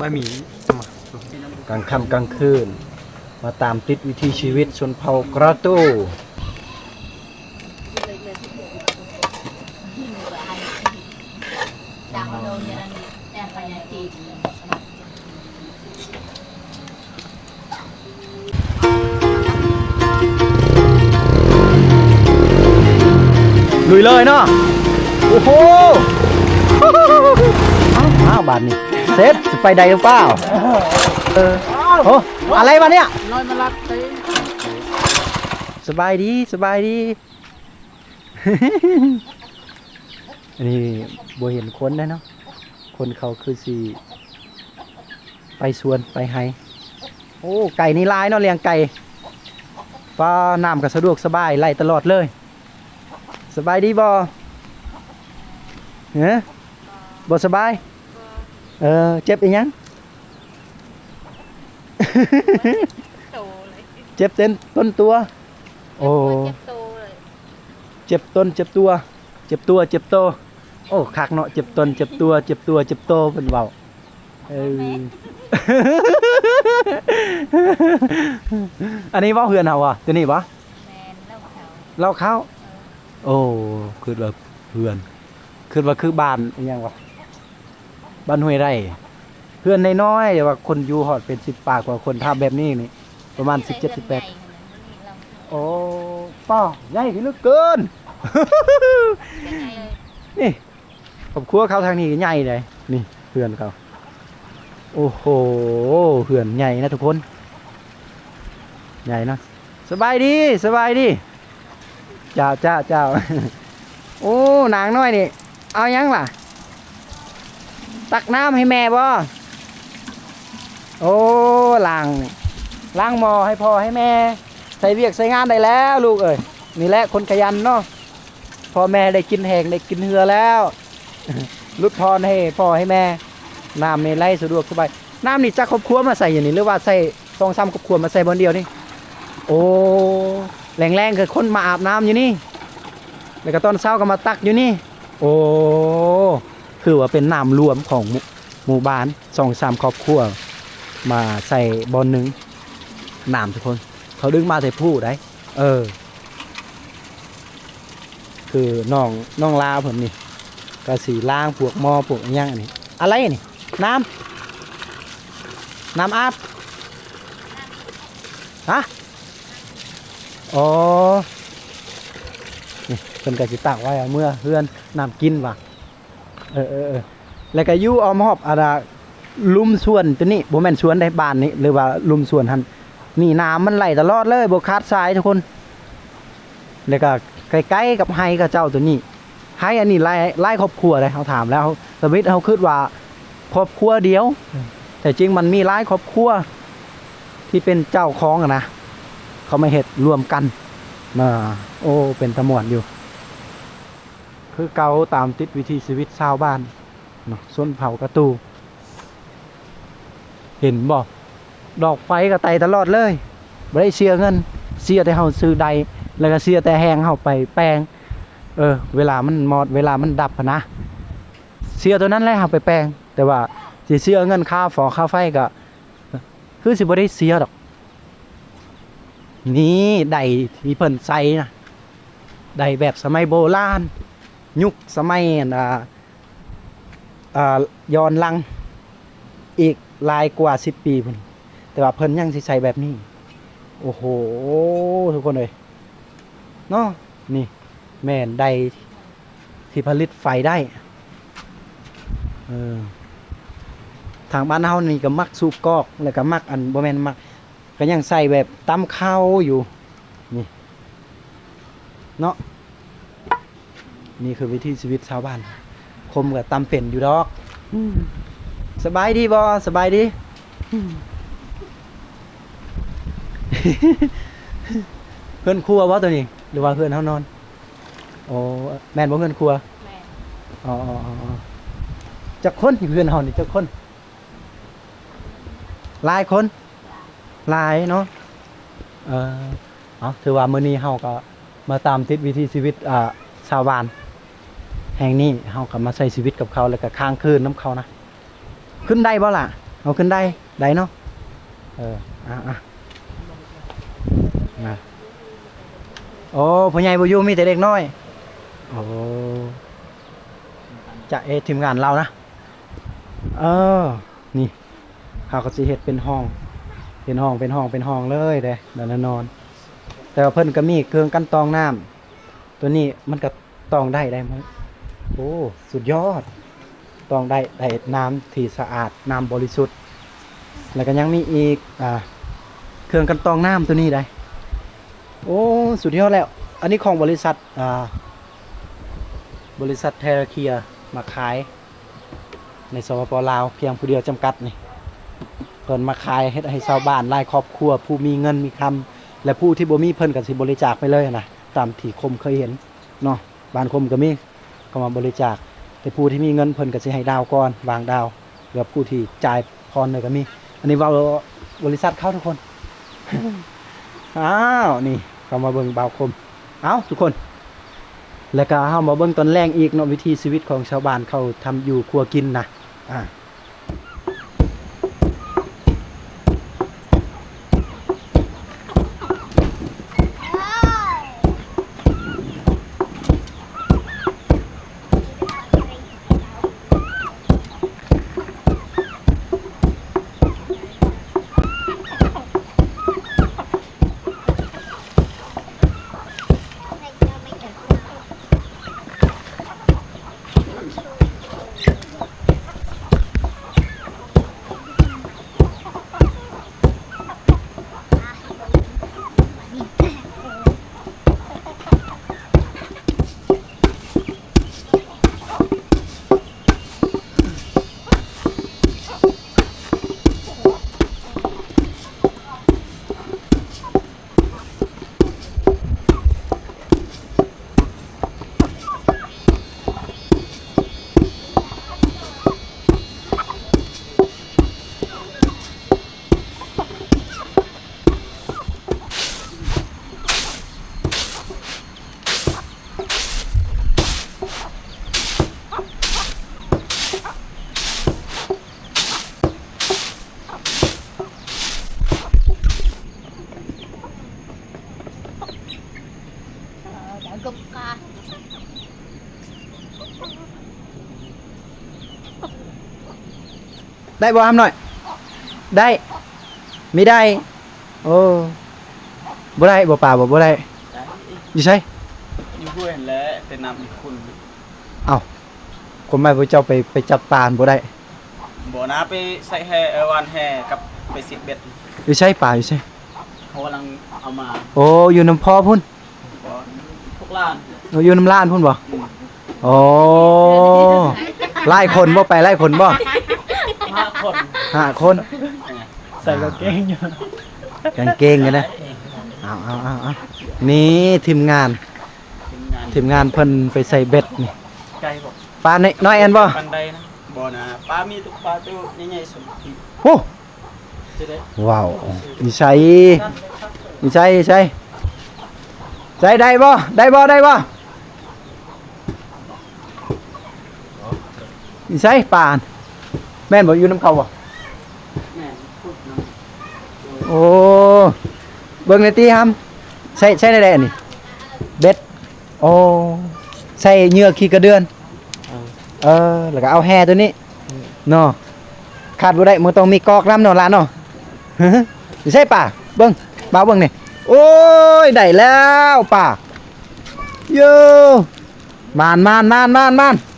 บะหมี่กลางค่ำกลางคืน มาตามติดวิถีชีวิตชนเผ่ากระตู้จากโดนยันแอบไปยังจีบลุยเลยเนาะโอ้โห้าวอ้าวบาทนี่ เซตไปใดหรือเปล่าเออโอ้อะไรวะเนี่ยน้อยมาลักตสบายดีสบายดีอันนี้บ่เห็นคนนะเนาะคนเขาคือสิไปสวนไปไฮโอ้ไก่นี่ลายเนาะเลี้ยงไก่ปลาน้ำก็สะดวกสบายไล่ตลอดเลย สบายดีบ่เฮ้บ่สบาย เออ เจ็บอีหยังโตเลยเจ็บเต้นต้นตัว โอ้ เจ็บโตเลยเจ็บต้นเจ็บตัว เจ็บตัวเจ็บโต โอ้คักเนาะเจ็บต้นเจ็บตัว เจ็บตัวเจ็บโตเป็นเบาเอออันนี้เว่าเฮือนเฮาอะตัวนี้ปะแมนแล้วเขาเล่าเขาโอ้คือแบบเฮือน คือว่าคือบ้านอหยังวะ บ้านห้วยไร่ เพื่อนน้อยๆแต่ว่าคนอยู่หอดเป็นสิบปากกว่าคนทำแบบนี้นี่ ประมาณสิบเจ็ดสิบแปดโอ้ป้าใหญ่ขึ้นเหลือเกิน นี่ครอบครัวเขาทางนี้ก็ใหญ่เลยนี่เพื่อนเขาโอ้โหเพื่อนใหญ่นะทุกคน ใหญ่นะสบายดีสบายดีเจ้าเจ้าเจ้าโอ้นางน้อยนี่ เอายังล่ะ ตักน้ำให้แม่บ่โอ้ล้างล้างหม้อให้พ่อให้แม่ ใส่เวียกใส่งานได้แล้วลูกเอ้ยนี่แหละคนขยันเนาะพ่อแม่ได้กินแหงได้กินเหือแล้วลุดพรให้พ่อให้แม่น้ำในไร่สะดวกสบายน้ำนี่จะครอบครัวมาใส่อย่างนี้หรือว่าใส่สองสามครอบครัวมาใส่บนเดียวนี่โอ้แรงแรงคือคนมาอาบน้ำอยู่นี่แล้วก็ตอนเช้าก็มาตักอยู่นี่ โอ้ คือว่าเป็นน้ำรวมของหมู่บ้านสองสามครอบครัว มาใส่บอลหนึ่งน้ำทุกคน เขาดึงมาแต่ผู้ได้ เออ คือน้องน้องลาผมนี่ก็สีล่างพวกหมอพวกอิหยังนนี้อะไรนี่ น้ำน้ำอาบฮะอ๋อนี่เป็นกระสิตากไว้เมื่อเพื่อนน้ำกินว่ะ เออเออแล้วก็อยู่เอามอบอะไรลุมสวนตัวนี้บ่แม่นสวนในบ้านนี้หรือว่าลุมสวนหันนี่น้ำมันไหลตลอดเลยบกขาดสายทุกคน แล้วก็ใกล้ๆกับไฮกับเจ้าตัวนี้ไฮอันนี้ไล่ไล่ครอบครัวเลยเขาถามแล้วสมิธเขาคิดว่าครอบครัวเดียว แต่จริงมันมีหลายครอบครัวที่เป็นเจ้าของนะเขาไม่เห็ดรวมกันมาโอ้เป็นตะมวนอยู่ คือเกาตามติดวิธีชีวิตชาวบ้านเนาะส้นเผากระตู เห็นบ่ดอกไฟก็ไตตลอดเลยไม่ได้เสียเงินเสียแต่เฮาซื้อใด แล้วก็เสียแต่แหงเฮาไปแปลง เออ เวลามันหมอดเวลามันดับนะเสียตัวนั้นแหละเฮาไปแปลง แต่ว่าสิเสียเงินค่าฝอค่าไฟก็คือสิบ่ได้เสียดอก นี่ใดที่เพิ่นใส่นะใดแบบสมัยโบราณ ยุคสมัยอันอ่าอ่าย้อนหลังอีกหลายกว่าสิบปีพุ่นแต่ว่าเพิ่นยังสิใส่แบบนี้ โอ้โห ทุกคนเลยเนาะนี่ แม่นใดที่ผลิตไฟได้เออทางบ้านเฮานี่ก็มักสูบกอก แล้วก็มักอันบ่แม่นมักก็ยังใส่แบบตำข้าวอยู่ นี่ เนาะ นี่คือวิถีชีวิตชาวบ้าน คมกับตำเป็นอยู่ดอกอืมสบายดีบ่สบายดีเพื่อนครัววะตัวนี้ หรือว่าเพื่อนเขานอน โอ้แม่นบ่เพื่อนครัวแมนอ๋ออ๋ออ๋ออ๋อจักคนอยู่เพื่อนเขานี่จักคนหลายคนหลายเนาะเออเอาถือว่ามื้อนี้เฮาก็มาตามติดวิถีชีวิตอ่าชาวบ้าน แห่งนี้เฮาก็มาใช้ชีวิตกับเขาแล้วก็ค้างคืนน้ำเขานะขึ้นได้บ่ล่ะเอาขึ้นได้ได้เนาะเอออะอะมาโอ้พ่อใหญ่บ่อยู่มีแต่เด็กน้อยโอ้จะเอทีมงานเรานะเออนี่เขาก็สิเฮ็ดเป็นห้อง เป็นห้องเป็นห้องเป็นห้องเลยเด้เดี๋ยวนอน แต่ว่าเพิ่นก็มีเครื่องกั้นตองน้ำตัวนี้มันก็ตองได้ได้มั้ย โอ้ สุดยอดตองได้ได้น้ำที่สะอาดน้ำบริสุทธิ์ แล้วก็ยังมีอีกอ่าเครื่องกันตองน้ำตัวนี้ได้ โอ้ สุดยอดแล้ว อันนี้ของบริษัทอ่าบริษัทเทราเคียมาขาย ในสปปลาวเพียงผู้เดียวจำกัดนี่เพิ่นมาขายให้ให้ชาวบ้านรายครอบครัว ผู้มีเงินมีคำและผู้ที่บ่มีเพิ่นก็สิบริจาคไปเลยนะตามที่คมเคยเห็นเนาะบ้านคมก็มี เข้ามาบริจาค แต่ผู้ที่มีเงินเพิ่นก็สิให้ดาวก่อนวางดาวเหลือผู้ที่จ่ายพรเลยก็มี อันนี้ว่าบริษัทเข้าทุกคนอ้าวนี่เข้ามาเบิ่งบ่าวคมเอ้าทุกคน แล้วก็เข้ามาเบิ่งตอนแรกอีกเนาะวิธีชีวิตของชาวบ้านเขาทำอยู่ครัวกินนะอ่า ได้บ่ทำหน่อย ได้ไม่ได้ โอ้บ่ได้บ่ป่าบ่บ่ได้อยู่ใช่อยู่เพื่อนและเป็นนำคุณคนไม่บ่เจ้าไปไปจับปลาบ่ได้บ่นะไปใส่แห่เออวานแห่กับไปสิบเบ็ดอยู่ใช่ป่าอยู่ใช่เขากำลังเอามา โอ้อยู่น้ำพ่อพุ่นบ่พวกล้านโอ้อยู่น้ำล้านพุ่นบ่โอ้ไล่คนบ่ไปไล่คนบ่ห้า คนห้าคนใส่กางเกงอยู่กางเกงกันนะเอาเอาเอาเอานี่ทีมงาน ทีมงานทีมงานเพิ่นไปใส่เบ็ดนี่ไกลบอกปลาน้อยน้อยแอนบ่ปันใดนะบ่นะปลามีทุกปลาตัวใหญ่ๆสุดที่โอ้จะได้ว้าวอีใส่อีใส่อีใส่ใส่ได้บ่ได้บ่ได้บ่อีใส่ปาน แม่นบ่อยู่น้ำเขาบ่แม่พูดน้โอ้เบิ่งในตีครับใช่ใช่ในใดอันนี้เบ็ดโอ้ใส่เหยื่อขี้กระเดือนำเออแล้วก็เอาแฮตัวนี้เนาะขาดบ่ได้มันต้องมีกอกน้ำเนาะล่ะเนาะสิใช่ป่าเบิ่งบ่าวเบิ่งนี่โอ้ยได้แล้วป่าโยมานมานมานมานมานเ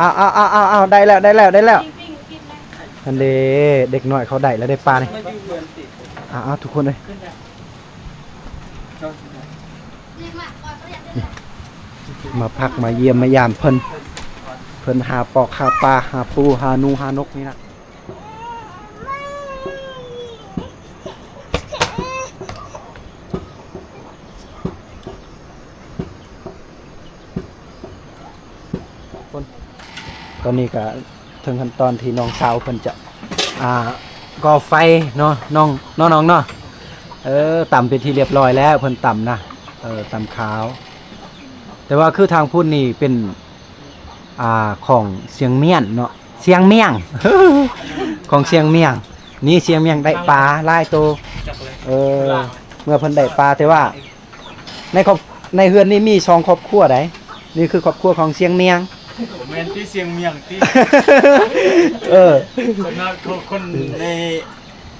อาเอาเอาเอาเอาได้แล้วได้แล้วได้แล้วอันเดเด็กหน่อยเขาได้แล้วได้ปลานี่ไม่อยู่เอนติเอาเอาทุกคนเลยมาพักมาเยี่ยมมายามเพิ่นเพิ่นหาปอกหาปลาหาปูหาหนูหานกนี่นะ ตอนนี้ก็ถึงขั้นตอนที่น้องสาวเพิ่นจะอ่าก่อไฟเนาะน้องน้องน้องเนาะเออต่ำเป็นที่เรียบร้อยแล้วเพิ่นต่ำนะเออต่ำขาว แต่ว่าคือทางพูดนี่เป็นอ่าของเสียงเมียนเนาะเสียงเมียง ของเสียงเมียง นี่เสียงเมียงได้ปลาหลายตัวเลยเออเมื่อเพิ่นได้ปลาแต่ว่าในครอบในเฮือนนี่มีสองครอบครัวไดนี่คือครอบครัวของเสียงเมียง แม่นที่เสียงเมียงที่เออ คนนั้นคนใน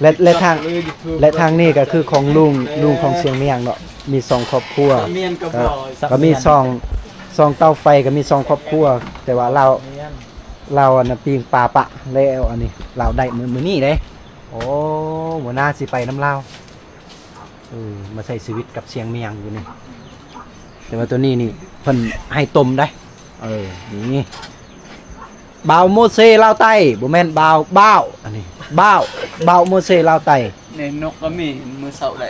และและทางหรือ YouTube และทางนี้ก็คือของลุงลุงของเสียงเมียงเนาะมีสองครอบครัวเมียนกับเอบ่อก็มีซองซองเตาไฟก็มีซองครอบครัว แต่ว่าเราเราอันน่ะปีงปลาปะแล้วอันนี้ เราได้มือมือนี่เด้โอ้หัวหน้าสิไปน้ำเล่าวเออมาใช้ชีวิตกับเสียงเมียงอยู่นี่แต่ว่าตัวนี้นี่เพิ่นให้ต้มได้ เออ นี่บาวโมเซลาวไต้บ่แม่นบาวบ้าวอันนี้บ้าวบาวโมเซลาวไต้ ในนกก็มีมือเสาได้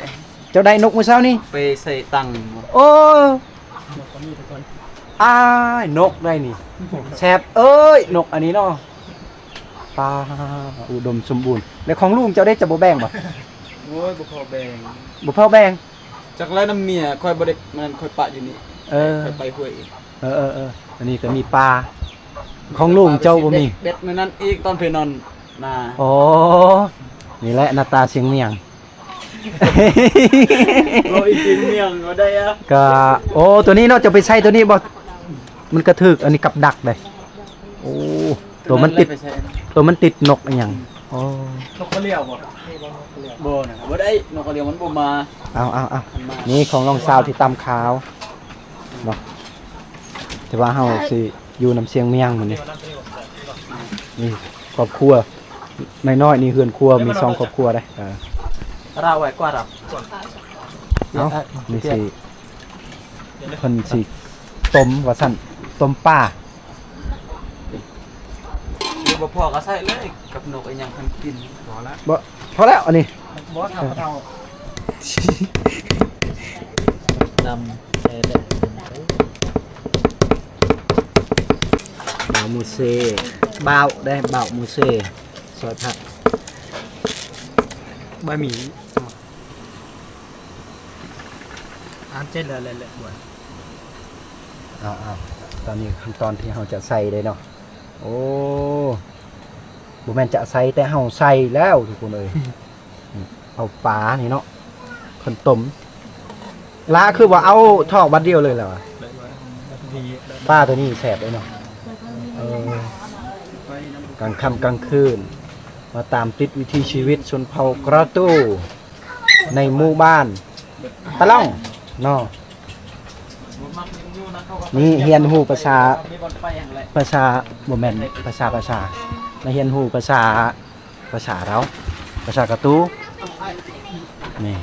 เจ้าได้นกมื้อเช้านี่ ไปใส่ตังค์โอ้อ้ายนกได้นี่แซบเอ้ย นกอันนี้เนาะปลาอุดมสมบูรณ์ แล้วของลุงเจ้าได้จะบ่แบ่งบ่โอ้ยบ่พอแบ่งบ่พอแบ่ง จากไรน้ำเมียคอยบ่ได้มันคอยปะอยู่นี่เออ คอยไปห้วยอีก เออเออเออ อันนี้ก็มีปลาของลุงเจ้าบ่มีเบ็ดมื้อนั้นอีกตอนเพนอนน่ะโอ้นี่แหละหน้าตาเสียงเมียงโอ้ยจริงเมียงบ่ได้อะก็โอ้ตัวนี้เนาะจะไปใช้ตัวนี้บ่มันกระถึกอันนี้กับดักเลยโอ้ตัวมันติดไปใส่ตัวมันติดนกอะไรอย่างโอ้นกกระเลียวบ่บ่น่ะบ่ได้นกกระเลียวมันบ่มาเอาเอาเอามันมานี่ของรองซาวที่ตำขาวเนาะ แต่ว่าเฮาสิอยู่น้ำเสียงเมียงเหมือนนี่นี่ครอบครัวน้อยๆนี่เฮือนครัวมีสองครอบครัวได้เออเราไว้กว่ารับเอานี่สิเพิ่นสิต้มว่าซั่นต้มปลาหรือบ่พอก็ใส่เลยกับนกอีหยังเพิ่นกินพอละบ่พอแล้วอันนี้บ่ทำเอาดำแต่แต่ บ่าวมูเซบ่าวได้บ่าวมูเซซอยผักบะหมี่อันเจ็ดเลยเลยเลยบ่เอาเอาตอนนี้ขั้นตอนที่เราจะใส่เลยเนาะโอ้บ่แม่นจะใส่แต่เฮาใส่แล้วทุกคนเอ้ยเอาปลานี่เนาะคนต้มลาคือว่าเอาทอกบัดเดียวเลยเหรอวะปลาตัวนี้แสบเลยเนาะเออ กลางค่ำกลางคืน มาตามติดวิถีชีวิตชนเผ่ากระตู้ในหมู่บ้านตะล่องเนาะนี่เฮียนฮู้ภาษาภาษาบ่แม่นภาษาภาษามาเรียนฮู้ภาษาภาษาเราภาษากระตูนี่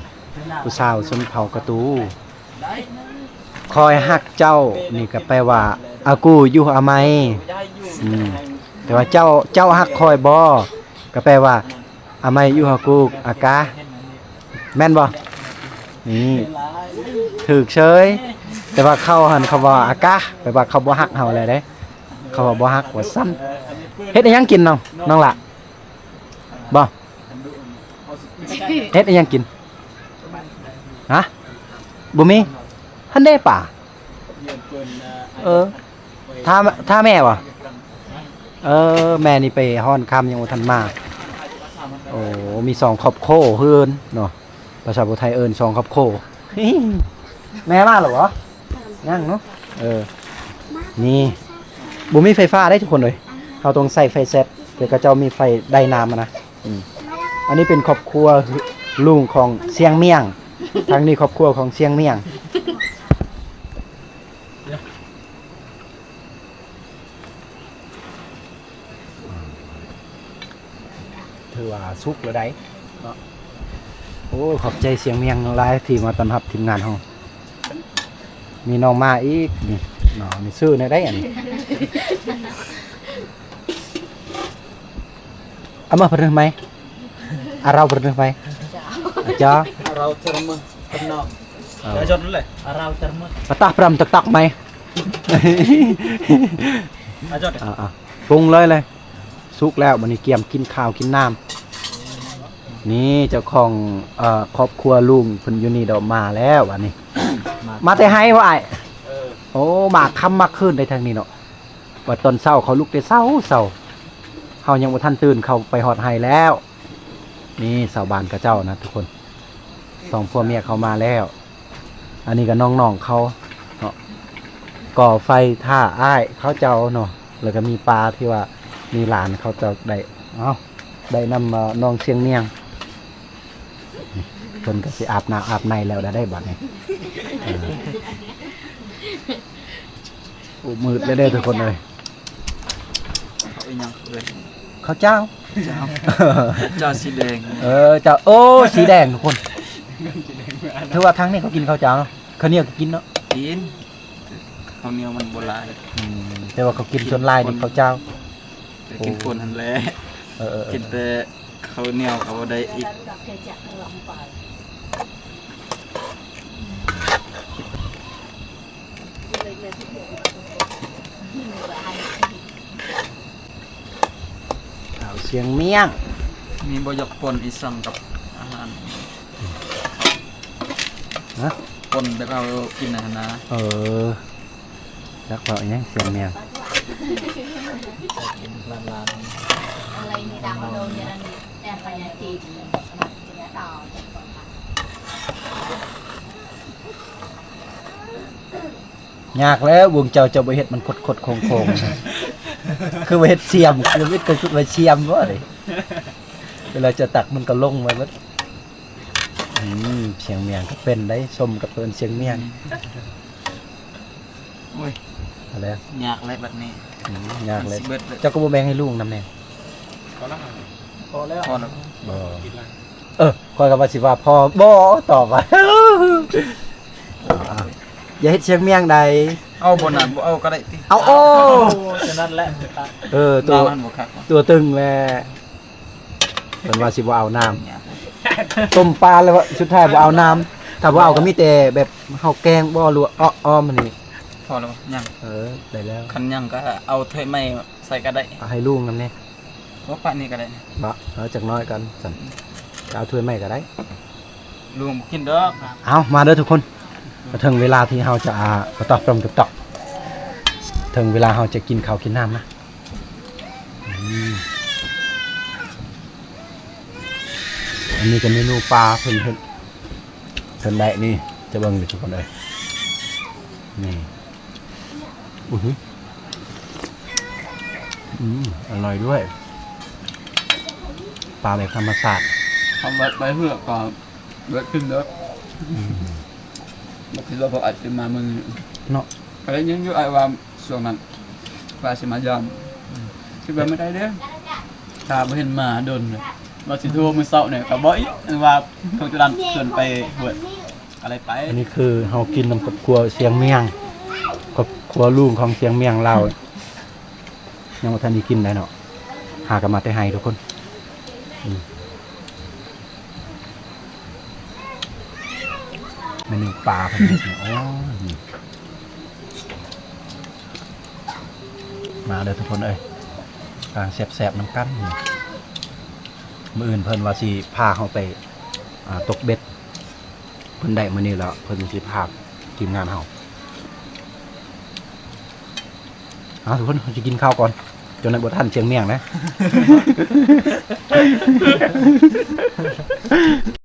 ผู้สาวชนเผ่ากระตูคอยฮักเจ้านี่ก็แปลว่าอากูอยู่อาไมอืม แต่ว่าเจ้าเจ้าฮักคอยบ่ก็แปลว่าอาไมอยู่ฮากูอากาแม่นบ่นี่ถูกเฉยแต่ว่าเขาหันเขาว่าอากาแปลว่าเขาบ่ฮักเฮาเลยเด้เขาว่าบ่ฮักว่าซ้ำเฮ็ดอิหยังกินน้องน้องล่ะบ่เฮ็ดอิหยังกินฮะบ่มีหันเด้ป่าเออถ้าถ้าแม่บ่ เออ แม่นี่ไปฮ้อนคำยังบ่ทันมาโอ้มีสองครอบโคเฮือนเนาะภาษาไทยเอิ้นสองครอบโคแม่มาเหรอวะยังเนาะเออนี่บุมีไฟฟ้าได้ทุกคนเลยเราต้องใส่ไฟเซตเดี๋ยวก็จะมีไฟไดน้ำอะนะอันนี้เป็นครอบครัวลุงของเสียงเมียงทางนี้ครอบครัวของเสียงเมียง ถือว่าสุกแล้วได้เนาะโอ้ขอบใจเสียงเมียงหลายที่มาต้อนรับทีมงานเฮามีน้องมาอีกนี่น้องนี่ซื้อในได้อันนี้เอามาเพิ่นไหมอาเราเพิ่นไหมอาจ้าเราเทอร์มคนนอกแล้วจดนั่นแหละเราเทอร์มปะตาพรำตักตักไหมอาจดอ่าๆปรุงเลยเลย สุกแล้วมันนี้เกียมกินข้าวกินน้ำนี่เจ้าของเอ่อครอบครัวลุงเพิ่นอยู่นี่เดอกมาแล้วอันนี้ มาแต่ให้ว่าไอ้ายเออโอ้มาค่ำมาขึ้นในทางนี้เนาะว่าตอนเช้าเขาลุกแต่เช้าเช้าเฮายังบ่ทันตื่นเข้าไปฮอดไห้แล้ว นี่สาวบ้านกับเจ้านะทุกคนสองพ่อเมียเขามาแล้ว อันนี้ก็น้องๆเขาเนาะก่อไฟท่าอ้ายเขาเจ้าเนาะแล้วก็มีปลาที่ว่า มีหลานเขาจะได้เอาได้นำมาน้องเชียงเนียงนี่เพิ่นก็สิอาบน้ำอาบในแล้วได้บัดนี้เออโอ้มืดเลยเด้อทุกคนเลยเขาอีหยังเลยเขาเจ้าเจ้าเจ้าสีแดง เออเจ้าโอ้สีแดงทุกคนถือว่าทั้งนี้เขากินข้าวเจ้าเนาะข้าวเหนียวก็กินเนาะกินข้าวเหนียวมันโบราณอืมแต่ว่าเขากินส่วนลายนี่ข้าวเจ้า แต่กินคนหันแหล้เออเออเอกิอนแต่ข้าวเหนียวเขาบ่ได้อีกกับเกจักหลังไปเลยเลยที่บอกที่มือไอ้ข้าวเสียงเมี่ยง มีบ่ยกปนอีสังกับอาหารนะปนแบบเอากินอาหารนะเออจักเปล่าอย่างเงี้ยเสียงเมี่ยง กินร้านร้าน อะไร นี่ดังโดนยันแต่ปัญญาจีนสมัครจะต่อยากแล้ววงเจ้าเจ้าบ่เฮ็ดมันคดคดๆโค้งโค้งๆคือบ่เฮ็ดเสียมคือวิทย์ก็คือว่าเสียมบ่เลยเวลาจะตักมันก็ลงมาเบิดอืมเสียงเมี่ยงก็เป็นได้ชมกับเพิ่นเสียงเมี่ยงโอ้ยเอาแล้วยากเลยแบบนี้อืมยากเลยสิเบิดเลยเจ้าก็บ่แบ่งให้ลุงนำแน่ พอแล้วบ่เออคอยกับว่าสิว่าพอบ่ตอบว่าอ่าอย่าเฮ็ดเสียงเมี่ยงใด เอาบนนั้นบ่เอาก็ได้ติเอาโอ้ฉะนั้นแหละเออตัตัววมันบ่คักตัวตึงแล้เพิ่นว่าสิบ่เอาน้ำยากต้มปลาแล้วว่าสุดท้ายบ่เอาน้ำถ้าบ่เอาก็มีแต่แบบเฮาแกงบ่หรือว่าอ้อมๆมันนี่พอแล้วบ่ยังเออได้แล้วคันยังก็เอาถ้วยไม้ใส่ก็ได้เอาให้ลุงนำแน่ ว่าปานนี้ก็ได้บ่เอาจักหน้อยกันสั่นก็เอาถ้วยใหม่ก็ได้ ลุงบ่กินดอกเอามาเด้อทุกคนมาถึงเวลาที่เราจะอ่ากระตอกตรมกระตอกถึงเวลาเราจะกินข้าวกินน้ำนะอืมอันนี้ก็เมนูปลาเพิ่นเพิ่นเพิ่นได้นี่จะเบิ่งเลยทุกคนเลยนี่อุ้ยอืมอร่อยด้วย ปลาแบบธรรมชาติทำแบบไปเพื่อก่อนเบิดขึ้นเด้อบอกคิดว่าพออาจจะมามึงเนาะอะไรยังอยู่ไอ้ว่าช่วงนั้นว่าสิมายามคิดว่าไม่ได้เด้อตาบ่เห็นหมาโดนเลยว่าสิโทรมื้อเช้าเนี่ยก็บ่อีว่าเขาจะดันเกินไปเบิดอะไรไปอันนี้คือเรากินน้ำกับครัวเสียงเมียงกับครัวลุงของเสียงเมียงเรายังว่าท่านนี้กินได้เนาะหากันมาแต่ให้ทุกคนอืม เมนูปลาพันธุ์เนี่ยอ๋อนี่มาเลยทุกคนเอ้ยกลางแสบๆน้ำกันนี่มื่ออื่นเพิ่นว่าสิพาเขาไปตกเบ็ด เพิ่นได้มานี่แล้ว เพิ่นสิพาทีมงานเฮาเอาทุกคนเราจะกินข้าวก่อน จนในบทท่านเชียงเมียงนะ